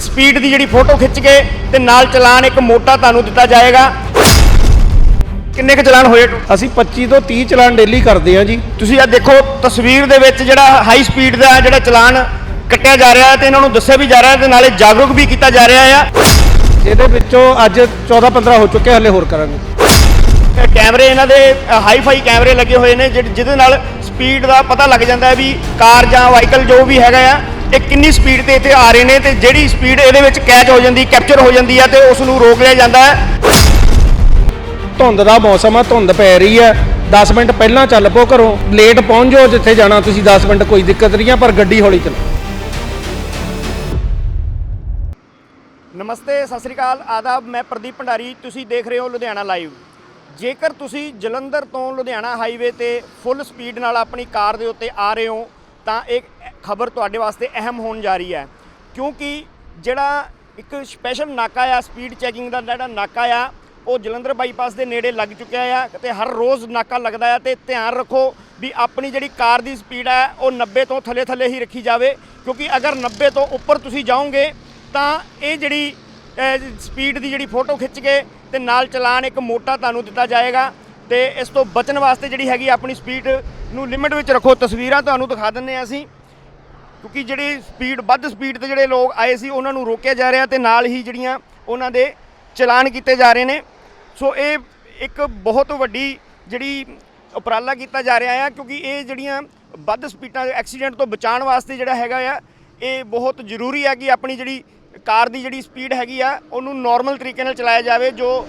Speed ਦੀ ਜਿਹੜੀ photo ਖਿੱਚ ਕੇ ਤੇ ਨਾਲ ਚਲਾਨ ਇੱਕ ਮੋਟਾ ਤੁਹਾਨੂੰ ਦਿੱਤਾ ਜਾਏਗਾ। ਕਿੰਨੇ ਕੁ ਚਲਾਨ ਹੋਏ? ਅਸੀਂ 25 ਤੋਂ 30 ਚਲਾਨ ਡੇਲੀ ਕਰਦੇ ਆ ਜੀ। ਤੁਸੀਂ ਇਹ ਦੇਖੋ ਤਸਵੀਰ ਦੇ ਵਿੱਚ ਜਿਹੜਾ ਹਾਈ ਸਪੀਡ ਦਾ ਜਿਹੜਾ ਚਲਾਨ ਕੱਟਿਆ ਜਾ ਰਿਹਾ ਤੇ ਇਹਨਾਂ ਨੂੰ ਦੱਸਿਆ ਵੀ ਜਾ ਰਿਹਾ ਤੇ ਨਾਲੇ ਜਾਗਰੂਕ ਵੀ ਕੀਤਾ ਜਾ ਰਿਹਾ ਆ। ਇਹਦੇ ਵਿੱਚੋਂ ਅੱਜ 14 15 ਹੋ ਚੁੱਕੇ ਹਲੇ ਹੋਰ ਕਰਾਂਗੇ। ਕੈਮਰੇ ਇਹਨਾਂ ਦੇ ਹਾਈ ਫਾਈ ਕੈਮਰੇ ਲੱਗੇ ਹੋਏ ਨੇ ਜਿਹਦੇ ਜਿਹਦੇ ਨਾਲ ਸਪੀਡ ਦਾ ਪਤਾ ਲੱਗ ਜਾਂਦਾ ਹੈ ਵੀ ਕਾਰ ਜਾਂ ਵਾਹੀਕਲ ਜੋ ਵੀ ਹੈਗਾ ਆ ਇਹ ਕਿੰਨੀ ਸਪੀਡ ਤੇ ਇੱਥੇ ਆ ਰਹੇ ਨੇ ਤੇ ਜਿਹੜੀ ਸਪੀਡ ਇਹਦੇ ਵਿੱਚ ਕੈਚ ਹੋ ਜਾਂਦੀ ਕੈਪਚਰ ਹੋ ਜਾਂਦੀ ਆ ਤੇ ਉਸ ਨੂੰ ਰੋਕ ਲਿਆ ਜਾਂਦਾ ਹੈ। ਧੁੰਦ ਦਾ ਮੌਸਮ ਆ ਧੁੰਦ ਪੈ ਰਹੀ ਹੈ 10 ਮਿੰਟ ਪਹਿਲਾਂ ਚੱਲ ਪੋ ਘਰੋਂ। ਲੇਟ ਪਹੁੰਚ ਜਾਓ ਜਿੱਥੇ ਜਾਣਾ ਤੁਸੀਂ 10 ਮਿੰਟ ਕੋਈ ਦਿੱਕਤ ਨਹੀਂ ਆ ਪਰ ਗੱਡੀ ਹੌਲੀ ਚਲਾਓ ਨਮਸਤੇ ਸਤਿ ਸ੍ਰੀ ਅਕਾਲ। ਆਦਾਬ ਮੈਂ ਪ੍ਰਦੀਪ ਭੰਡਾਰੀ। ਤੁਸੀਂ ਦੇਖ ਰਹੇ ਹੋ ਲੁਧਿਆਣਾ ਲਾਈਵ ਜੇਕਰ ਤੁਸੀਂ ਜਲੰਧਰ ਤੋਂ ਲੁਧਿਆਣਾ ਹਾਈਵੇ ਤੇ ਫੁੱਲ ਸਪੀਡ ਨਾਲ ਆਪਣੀ ਕਾਰ ਦੇ ਉੱਤੇ ਆ ਰਹੇ ਹੋ ਤਾਂ ਇਹ ਖਬਰ ਤੁਹਾਡੇ ਵਾਸਤੇ ਅਹਿਮ ਹੋਣ ਜਾ ਰਹੀ ਹੈ। ਕਿਉਂਕਿ ਜਿਹੜਾ ਇੱਕ ਸਪੈਸ਼ਲ ਨਾਕਾ ਆ ਸਪੀਡ ਚੈਕਿੰਗ ਦਾ ਜਿਹੜਾ ਨਾਕਾ ਆ, ਉਹ ਜਲੰਧਰ ਬਾਈਪਾਸ ਦੇ ਨੇੜੇ ਲੱਗ ਚੁੱਕਿਆ ਆ ਤੇ ਹਰ ਰੋਜ਼ ਨਾਕਾ ਲੱਗਦਾ ਆ ਤੇ ਧਿਆਨ ਰੱਖੋ ਵੀ ਆਪਣੀ ਜਿਹੜੀ ਕਾਰ ਦੀ ਸਪੀਡ ਹੈ ਉਹ 90 ਤੋਂ ਥੱਲੇ ਥੱਲੇ ਹੀ ਰੱਖੀ ਜਾਵੇ। ਕਿਉਂਕਿ ਅਗਰ 90 ਤੋਂ ਉੱਪਰ ਤੁਸੀਂ ਜਾਓਗੇ, ਤਾਂ ਇਹ ਜਿਹੜੀ ਸਪੀਡ ਦੀ ਜਿਹੜੀ ਫੋਟੋ ਖਿੱਚ ਕੇ ਤੇ ਨਾਲ ਚਲਾਨ ਇੱਕ ਮੋਟਾ ਤੁਹਾਨੂੰ ਦਿੱਤਾ ਜਾਏਗਾ ਤੇ ਇਸ ਤੋਂ ਬਚਣ ਵਾਸਤੇ ਜਿਹੜੀ ਹੈਗੀ ਆਪਣੀ ਸਪੀਡ ਨੂੰ ਲਿਮਿਟ ਵਿੱਚ ਰੱਖੋ, ਤਸਵੀਰਾਂ ਤੁਹਾਨੂੰ ਦਿਖਾ ਦਿੰਨੇ ਆ ਅਸੀਂ। ਕਿਉਂਕਿ ਜਿਹੜੀ ਸਪੀਡ ਵੱਧ ਸਪੀਡ ਤੇ ਜਿਹੜੇ ਲੋਕ ਆਏ ਸੀ, ਉਹਨਾਂ ਨੂੰ ਰੋਕਿਆ ਜਾ ਰਿਹਾ ਤੇ ਨਾਲ ਹੀ ਜਿਹੜੀਆਂ ਉਹਨਾਂ ਦੇ ਚਲਾਨ ਕੀਤੇ ਜਾ ਰਹੇ ਨੇ। ਸੋ ਇਹ ਇੱਕ ਬਹੁਤ ਵੱਡੀ ਜਿਹੜੀ ਉਪਰਾਲਾ ਕੀਤਾ ਜਾ ਰਿਹਾ ਆ, ਕਿਉਂਕਿ ਇਹ ਜਿਹੜੀਆਂ ਵੱਧ ਸਪੀਡਾਂ ਐਕਸੀਡੈਂਟ ਤੋਂ ਬਚਾਉਣ ਵਾਸਤੇ ਜਿਹੜਾ ਹੈਗਾ ਆ, ਇਹ ਬਹੁਤ ਜ਼ਰੂਰੀ ਆ ਕਿ ਆਪਣੀ ਜਿਹੜੀ ਕਾਰ ਦੀ ਜਿਹੜੀ ਸਪੀਡ ਹੈਗੀ ਆ, ਉਹਨੂੰ ਨਾਰਮਲ ਤਰੀਕੇ ਨਾਲ ਚਲਾਇਆ ਜਾਵੇ, ਜੋ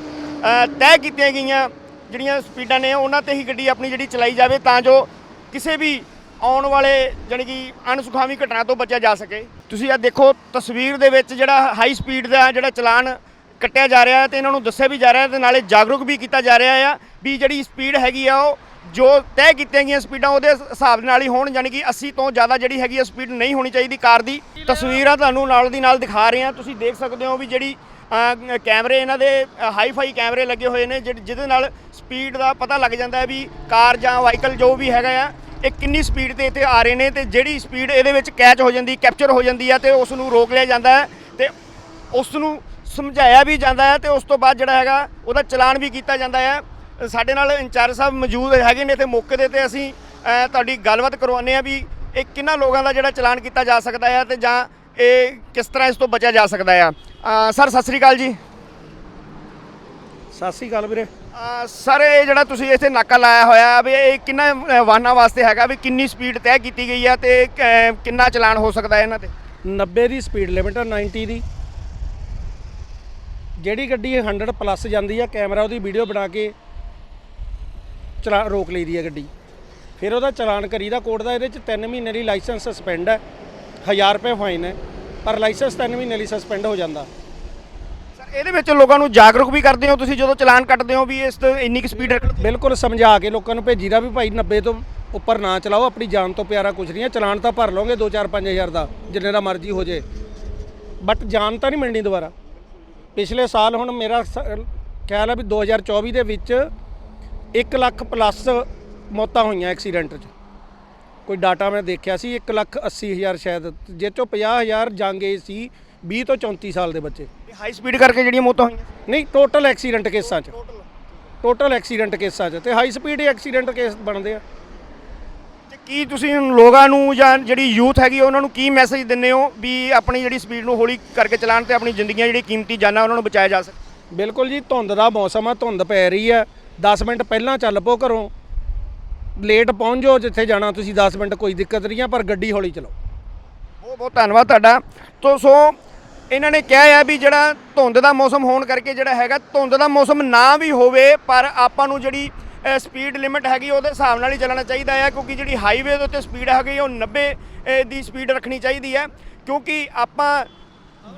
ਤੈਅ ਕੀਤੀਆਂ ਗਈਆਂ ਜਿਹੜੀਆਂ ਸਪੀਡਾਂ ਨੇ ਉਹਨਾਂ ਤੇ ਹੀ ਗੱਡੀ ਆਪਣੀ ਜਿਹੜੀ ਚਲਾਈ ਜਾਵੇ ਤਾਂ ਜੋ ਕਿਸੇ ਵੀ ਆਉਣ ਵਾਲੇ ਜਾਣੀ ਕਿ ਅਣਸੁਖਾਵੀ ਘਟਨਾ ਤੋਂ ਬਚਿਆ ਜਾ ਸਕੇ। ਤੁਸੀਂ ਇਹ ਦੇਖੋ, ਤਸਵੀਰ ਦੇ ਵਿੱਚ ਜਿਹੜਾ ਹਾਈ ਸਪੀਡ ਦਾ ਜਿਹੜਾ ਚਲਾਨ ਕੱਟਿਆ ਜਾ ਰਿਹਾ ਹੈ ਤੇ ਇਹਨਾਂ ਨੂੰ ਦੱਸਿਆ ਵੀ ਜਾ ਰਿਹਾ ਹੈ ਤੇ ਨਾਲੇ ਜਾਗਰੂਕ ਵੀ ਕੀਤਾ ਜਾ ਰਿਹਾ ਆ ਵੀ ਜਿਹੜੀ ਸਪੀਡ ਹੈਗੀ ਆ ਉਹ ਜੋ ਤੈਅ ਕੀਤੀਆਂ ਗਈਆਂ ਸਪੀਡਾਂ ਉਹਦੇ ਹਿਸਾਬ ਨਾਲ ਹੀ ਹੋਣ ਯਾਨੀ ਕਿ 80 ਤੋਂ ਜ਼ਿਆਦਾ ਜਿਹੜੀ ਹੈਗੀ ਆ ਸਪੀਡ ਨਹੀਂ ਹੋਣੀ ਚਾਹੀਦੀ ਕਾਰ ਦੀ। ਤਸਵੀਰਾਂ ਤੁਹਾਨੂੰ ਨਾਲ ਦੀ ਨਾਲ ਦਿਖਾ ਰਹੇ ਹਾਂ। ਤੁਸੀਂ ਦੇਖ ਸਕਦੇ ਹੋ ਵੀ ਜਿਹੜੀ ਕੈਮਰੇ ਇਹਨਾਂ ਦੇ ਹਾਈ ਫਾਈ ਕੈਮਰੇ ਲੱਗੇ ਹੋਏ ਨੇ ਜਿਹਦੇ ਜਿਹਦੇ ਨਾਲ ਸਪੀਡ ਦਾ ਪਤਾ ਲੱਗ ਜਾਂਦਾ ਹੈ ਵੀ ਕਾਰ ਜਾਂ ਵਾਹੀਕਲ ਜੋ ਵੀ ਹੈਗਾ ਆ ਇਹ ਕਿੰਨੀ ਸਪੀਡ ਤੇ ਇੱਥੇ ਆ ਰਹੇ ਨੇ ਤੇ ਜਿਹੜੀ ਸਪੀਡ ਇਹਦੇ ਵਿੱਚ ਕੈਚ ਹੋ ਜਾਂਦੀ ਕੈਪਚਰ ਹੋ ਜਾਂਦੀ ਆ ਤੇ ਉਸ ਨੂੰ ਰੋਕ ਲਿਆ ਜਾਂਦਾ ਹੈ ਤੇ ਉਸ ਨੂੰ ਸਮਝਾਇਆ ਵੀ ਜਾਂਦਾ ਹੈ ਤੇ ਉਸ ਤੋਂ ਬਾਅਦ ਜਿਹੜਾ ਹੈਗਾ ਉਹਦਾ ਚਲਾਨ ਵੀ ਕੀਤਾ ਜਾਂਦਾ ਹੈ। ਸਾਡੇ ਨਾਲ ਇੰਚਾਰਜ ਸਾਹਿਬ ਮੌਜੂਦ ਹੈਗੇ ਨੇ ਤੇ ਮੌਕੇ ਦੇ ਤੇ ਅਸੀਂ ਅ, ਤੁਹਾਡੀ ਗੱਲਬਾਤ ਕਰਵਾਉਂਦੇ ਆ ਵੀ ਇਹ ਕਿੰਨਾ ਲੋਕਾਂ ਦਾ ਜਿਹੜਾ ਚਲਾਨ ਕੀਤਾ ਜਾ ਸਕਦਾ ਹੈ ਤੇ ਜਾਂ ਇਹ ਕਿਸ ਤਰ੍ਹਾਂ ਇਸ ਤੋਂ ਬਚਿਆ ਜਾ ਸਕਦਾ ਆ? ਸਰ ਸਤਿ ਸ੍ਰੀ ਅਕਾਲ ਜੀ। ਸਤਿ ਸ੍ਰੀ ਅਕਾਲ ਵੀਰੇ। ਸਰ ਇਹ ਜਿਹੜਾ ਤੁਸੀਂ ਇੱਥੇ ਨਾਕਾ ਲਾਇਆ ਹੋਇਆ ਵੀ ਇਹ ਕਿੰਨਾ ਵਾਹਨਾਂ ਵਾਸਤੇ ਹੈਗਾ ਵੀ ਕਿੰਨੀ ਸਪੀਡ ਤੈਅ ਕੀਤੀ ਗਈ ਆ ਤੇ ਕਿੰਨਾ ਚਲਾਨ ਹੋ ਸਕਦਾ ਹੈ ਇਹਨਾਂ ਤੇ? 90 ਦੀ ਸਪੀਡ ਲਿਮਿਟ ਆ 90 ਦੀ। ਜਿਹੜੀ ਗੱਡੀ 100 ਪਲੱਸ ਜਾਂਦੀ ਆ ਕੈਮਰਾ ਉਹਦੀ ਵੀਡੀਓ ਬਣਾ ਕੇ ਚਲਾ ਰੋਕ ਲਈਦੀ ਆ ਗੱਡੀ। ਫਿਰ ਉਹਦਾ ਚਲਾਨ ਕਰੀਦਾ ਕੋਰਟ ਦਾ ਇਹਦੇ ਚ 3 ਮਹੀਨੇ ਦੀ ਲਾਇਸੈਂਸ ਸਸਪੈਂਡ ਹੈ 1000 ਰੁਪਏ ਫਾਈਨ ਹੈ ਪਰ ਲਾਇਸੈਂਸ 3 ਮਹੀਨੇ ਲਈ ਸਸਪੈਂਡ ਹੋ ਜਾਂਦਾ। ਸਰ ਇਹਦੇ ਵਿੱਚ ਲੋਕਾਂ ਨੂੰ ਜਾਗਰੂਕ ਵੀ ਕਰਦੇ ਹੋ ਤੁਸੀਂ ਜਦੋਂ ਚਲਾਨ ਕੱਟਦੇ ਹੋ ਵੀ ਇਸ ਤੋਂ ਇੰਨੀ ਕੁ ਸਪੀਡ ਬਿਲਕੁਲ ਸਮਝਾ ਕੇ ਲੋਕਾਂ ਨੂੰ ਭੇਜੀਦਾ ਵੀ ਭਾਈ 90 ਤੋਂ ਉੱਪਰ ਨਾ ਚਲਾਓ ਆਪਣੀ ਜਾਨ ਤੋਂ ਪਿਆਰਾ ਕੁਝ ਨਹੀਂ ਹੈ ਚਲਾਨ ਤਾਂ ਭਰ ਲਓਗੇ 2-4 5000 ਦਾ ਜਿੰਨੇ ਦਾ ਮਰਜ਼ੀ ਹੋ ਜੇ। ਬਟ ਜਾਨ ਤਾਂ ਨਹੀਂ ਮਿਲਣੀ ਦੁਬਾਰਾ। ਪਿਛਲੇ ਸਾਲ ਹੁਣ ਮੇਰਾ ਖਿਆਲ ਹੈ ਵੀ 2024 ਦੇ ਵਿੱਚ 1 ਲੱਖ ਪਲੱਸ ਮੌਤਾਂ ਹੋਈਆਂ ਐਕਸੀਡੈਂਟ 'ਚ। ਕੋਈ ਡਾਟਾ ਮੈਂ ਦੇਖਿਆ ਸੀ 1 ਲੱਖ 80 ਹਜ਼ਾਰ ਸ਼ਾਇਦ ਜੇ ਚੋਂ 50 ਹਜ਼ਾਰ ਜੰਗ ਸੀ 20 ਤੋਂ 34 ਸਾਲ ਦੇ ਬੱਚੇ। ਹਾਈ ਸਪੀਡ ਕਰਕੇ ਜਿਹੜੀਆਂ ਮੌਤਾਂ ਹੋਈਆਂ ਨਹੀਂ ਟੋਟਲ ਐਕਸੀਡੈਂਟ ਕੇਸਾਂ 'ਚ। ਟੋਟਲ ਐਕਸੀਡੈਂਟ ਕੇਸਾਂ 'ਚ। ਤੇ ਹਾਈ ਸਪੀਡ ਐਕਸੀਡੈਂਟ ਕੇਸ ਬਣਦੇ ਆ। ਤੇ ਕੀ ਤੁਸੀਂ ਲੋਕਾਂ ਨੂੰ ਜਾਂ ਜਿਹੜੀ ਯੂਥ ਹੈਗੀ ਆ, ਉਹਨਾਂ ਨੂੰ ਕੀ ਮੈਸੇਜ ਦਿੰਦੇ ਹੋ ਵੀ ਆਪਣੀ ਜਿਹੜੀ ਸਪੀਡ ਨੂੰ ਹੌਲੀ ਕਰਕੇ ਚਲਾਉਣ ਤੇ ਆਪਣੀ ਜ਼ਿੰਦਗੀਆਂ ਜਿਹੜੀ ਕੀਮਤੀ ਜਾਨਾਂ ਉਹਨਾਂ ਨੂੰ ਬਚਾਇਆ ਜਾ ਸਕੇ? ਬਿਲਕੁਲ ਜੀ ਧੁੰਦ ਦਾ ਮੌਸਮ ਆ ਧੁੰਦ ਪੈ ਰਹੀ ਹੈ 10 ਮਿੰਟ ਪਹਿਲਾਂ ਚੱਲ ਪੋ ਘਰੋਂ। ਲੇਟ ਪਹੁੰਚ ਜਾਓ ਜਿੱਥੇ ਜਾਣਾ ਤੁਸੀਂ 10 ਮਿੰਟ ਕੋਈ ਦਿੱਕਤ ਨਹੀਂ ਆ, ਪਰ ਗੱਡੀ ਹੌਲੀ ਚਲਾਓ। ਬਹੁਤ ਬਹੁਤ ਧੰਨਵਾਦ ਤੁਹਾਡਾ। ਤੋਂ, ਸੋ, ਇਹਨਾਂ ਨੇ ਕਿਹਾ ਹੈ ਵੀ ਜਿਹੜਾ ਧੁੰਦ ਦਾ ਮੌਸਮ ਹੋਣ ਕਰਕੇ ਜਿਹੜਾ ਹੈਗਾ, ਧੁੰਦ ਦਾ ਮੌਸਮ ਨਾ ਵੀ ਹੋਵੇ, ਪਰ ਆਪਾਂ ਨੂੰ ਜਿਹੜੀ ਸਪੀਡ ਲਿਮਿਟ ਹੈਗੀ, ਉਹਦੇ ਹਿਸਾਬ ਨਾਲ ਹੀ ਚੱਲਣਾ ਚਾਹੀਦਾ ਹੈ, ਕਿਉਂਕਿ ਜਿਹੜੀ ਹਾਈਵੇ ਦੇ ਉੱਤੇ ਸਪੀਡ ਹੈਗੀ, ਉਹ 90 ਦੀ ਸਪੀਡ ਰੱਖਣੀ ਚਾਹੀਦੀ ਹੈ, ਕਿਉਂਕਿ ਆਪਾਂ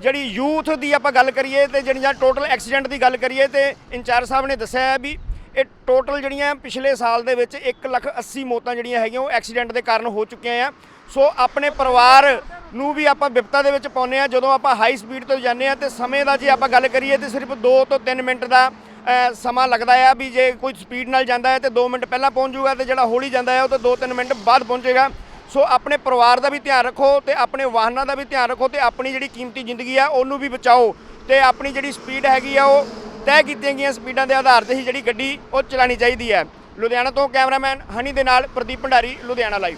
ਜਿਹੜੀ ਯੂਥ ਦੀ ਆਪਾਂ ਗੱਲ ਕਰੀਏ ਤੇ ਜਿਹੜੀਆਂ ਟੋਟਲ ਐਕਸੀਡੈਂਟ ਦੀ ਗੱਲ ਕਰੀਏ ਤੇ ਇੰਚਾਰਜ ਸਾਹਿਬ ਨੇ ਦੱਸਿਆ ਹੈ ਵੀ ਇਹ ਟੋਟਲ ਜਿਹੜੀਆਂ ਪਿਛਲੇ ਸਾਲ ਦੇ ਵਿੱਚ 1 ਲੱਖ 80 ਮੌਤਾਂ ਜਿਹੜੀਆਂ ਹੈਗੀਆਂ, ਉਹ ਐਕਸੀਡੈਂਟ ਦੇ ਕਾਰਨ ਹੋ ਚੁੱਕੀਆਂ ਆ। ਸੋ ਆਪਣੇ ਪਰਿਵਾਰ ਨੂੰ ਵੀ ਆਪਾਂ ਵਿਪਤਾ ਦੇ ਵਿੱਚ ਪਾਉਂਦੇ ਆ। ਜਦੋਂ ਆਪਾਂ ਹਾਈ ਸਪੀਡ ਤੋਂ ਜਾਂਦੇ ਆ ਤੇ ਸਮੇਂ ਦਾ ਜੇ ਆਪਾਂ ਗੱਲ ਕਰੀਏ ਤੇ ਸਿਰਫ 2 ਤੋਂ 3 ਮਿੰਟ ਦਾ ਸਮਾਂ ਲੱਗਦਾ ਆ ਵੀ ਜੇ ਕੋਈ ਸਪੀਡ ਨਾਲ ਜਾਂਦਾ ਹੈ ਤੇ 2 ਮਿੰਟ ਪਹਿਲਾਂ ਪਹੁੰਚ ਜਾਊਗਾ ਤੇ ਜਿਹੜਾ ਹੌਲੀ ਜਾਂਦਾ ਹੈ ਉਹ ਤਾਂ 2-3 ਮਿੰਟ ਬਾਅਦ ਪਹੁੰਚੇਗਾ। ਸੋ ਆਪਣੇ ਪਰਿਵਾਰ ਦਾ ਵੀ ਧਿਆਨ ਰੱਖੋ ਤੇ ਆਪਣੇ ਵਾਹਨਾਂ ਦਾ ਵੀ ਧਿਆਨ ਰੱਖੋ ਤੇ ਆਪਣੀ ਜਿਹੜੀ ਕੀਮਤੀ ਜ਼ਿੰਦਗੀ ਆ ਉਹਨੂੰ ਵੀ ਬਚਾਓ ਤੇ ਆਪਣੀ ਜਿਹੜੀ ਸਪੀਡ ਹੈਗੀ ਆ ਉਹ ਤੈਅ ਕੀਤੀਆਂ ਗਈਆਂ ਸਪੀਡਾਂ ਦੇ ਆਧਾਰ ਤੇ ਹੀ ਜਿਹੜੀ ਗੱਡੀ ਉਹ ਚਲਾਣੀ ਚਾਹੀਦੀ ਹੈ। ਲੁਧਿਆਣਾ ਤੋਂ ਕੈਮਰਾਮੈਨ ਹਨੀ ਦੇ ਨਾਲ ਪ੍ਰਦੀਪ ਭੰਡਾਰੀ, ਲੁਧਿਆਣਾ ਲਾਈਵ